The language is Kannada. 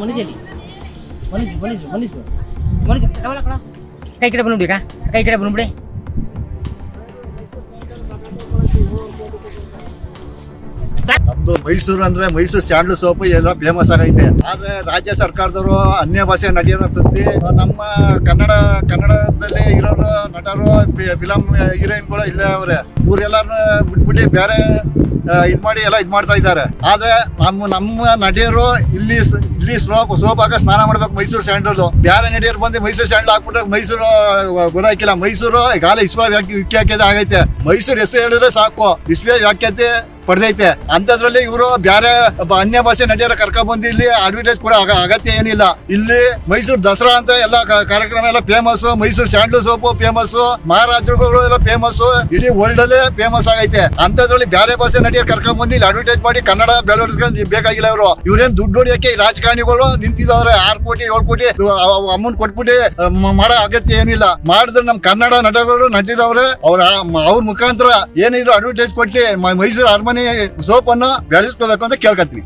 ಮನುಷ್ಯ ಮನುಷ್ಯ ಮನುಷ್ಯ ಮನುಷ್ಯ ಟವಲ ಕಣ. ಕೈ ಕೈ ಕಡೆ ನಮ್ದು ಮೈಸೂರು ಅಂದ್ರೆ ಮೈಸೂರು ಸ್ಯಾಂಡಲ್ ಸೋಪ್ ಎಲ್ಲ ಫೇಮಸ್ ಆಗೈತೆ. ಆದ್ರೆ ರಾಜ್ಯ ಸರ್ಕಾರದವರು ಅನ್ಯ ಭಾಷೆ ನಟಿಯರ ಸುದ್ದಿ, ನಮ್ಮ ಕನ್ನಡ, ಕನ್ನಡದಲ್ಲಿ ಇರೋರು, ನಟರು ಫಿಲಂ ಹೀರೋಯಿನ್ಗಳು ಇಲ್ಲ ಅವ್ರೆ. ಇವ್ರೆಲ್ಲಾರು ಬಿಟ್ಬಿಟ್ಟು ಬೇರೆ ಇದು ಮಾಡಿ ಎಲ್ಲ ಇದ್ ಮಾಡ್ತಾ ಇದ್ದಾರೆ. ಆದ್ರೆ ನಮ್ಮ ನಮ್ಮ ನಟಿಯರು ಇಲ್ಲಿ ಇಲ್ಲಿ ಸ್ಲೋಪ್ ಸೋಪ್ ಹಾಕ ಸ್ನಾನ ಮಾಡ್ಬೇಕು ಮೈಸೂರು ಸ್ಯಾಂಡಲ್ ಬೇರೆ ನಟಿಯರು ಬಂದು ಮೈಸೂರು ಸ್ಯಾಂಡಲ್ ಹಾಕ್ಬಿಟ್ರೆ ಮೈಸೂರು ಗೊತ್ತಾಕಿಲ್ಲ ಮೈಸೂರು ಗಾಲ ವಿಶ್ವ ವಿಖ್ಯಾತ ಆಗೈತೆ ಮೈಸೂರು ಹೆಸರು ಹೇಳಿದ್ರೆ ಸಾಕು. ವಿಶ್ವ ವ್ಯಾಖ್ಯಾತಿ ಪಡೆದೈತೆ ಅಂತದ್ರಲ್ಲಿ ಇವರು ಬೇರೆ ಅನ್ಯ ಭಾಷೆ ನಟಿಯರ ಕರ್ಕೊಂಡ್ ಬಂದು ಇಲ್ಲಿ ಅಡ್ವರ್ಟೈಸ್ ಕೂಡ ಅಗತ್ಯ ಏನಿಲ್ಲ. ಇಲ್ಲಿ ಮೈಸೂರು ದಸರಾ ಅಂತ ಎಲ್ಲ ಕಾರ್ಯಕ್ರಮ ಎಲ್ಲ famous Mysuru sandal soap famous ಮಹಾರಾಜರುಗಳು ಎಲ್ಲ ಫೇಮಸ್ ಇಡೀ ವರ್ಲ್ಡ್ ಅಲ್ಲೇ ಫೇಮಸ್ ಆಗೈತೆ. ಅಂತದ್ರಲ್ಲಿ ಬೇರೆ ಭಾಷೆ ನಟಿಯರ್ ಕರ್ಕೊಂಡ್ ಬಂದು ಇಲ್ಲಿ ಅಡ್ವರ್ಟೈಸ್ ಮಾಡಿ ಕನ್ನಡ ಬೆಳವಣಿಗೆ ಬೇಕಾಗಿಲ್ಲ ಇವರು. ಇವ್ರೇನ್ ದುಡ್ಡು ಹೊಡಿಯಕ್ಕೆ ರಾಜಕಾರಣಿಗಳು ನಿಂತಿದವ್ರೆ. ಆರು ಕೋಟಿ, ಏಳು ಕೋಟಿ ಅಮೌಂಟ್ ಕೊಟ್ಬಿಟ್ಟು ಮಾಡೋ ಅಗತ್ಯ ಏನಿಲ್ಲ. ಮಾಡಿದ್ರೆ ನಮ್ ಕನ್ನಡ ನಟಗಳು ನಟಿರವ್ರೆ, ಅವ್ರ ಅವ್ರ ಮುಖಾಂತರ ಏನಿದ್ರು ಅಡ್ವರ್ಟೈಸ್ ಕೊಟ್ಟು ಮೈಸೂರು ಅರಮನೆ ಸೋಪ್ ಅನ್ನು ಬೆಳೆಸ್ಕೋಬೇಕು ಅಂತ ಕೇಳ್ಕತ್ತೀನಿ.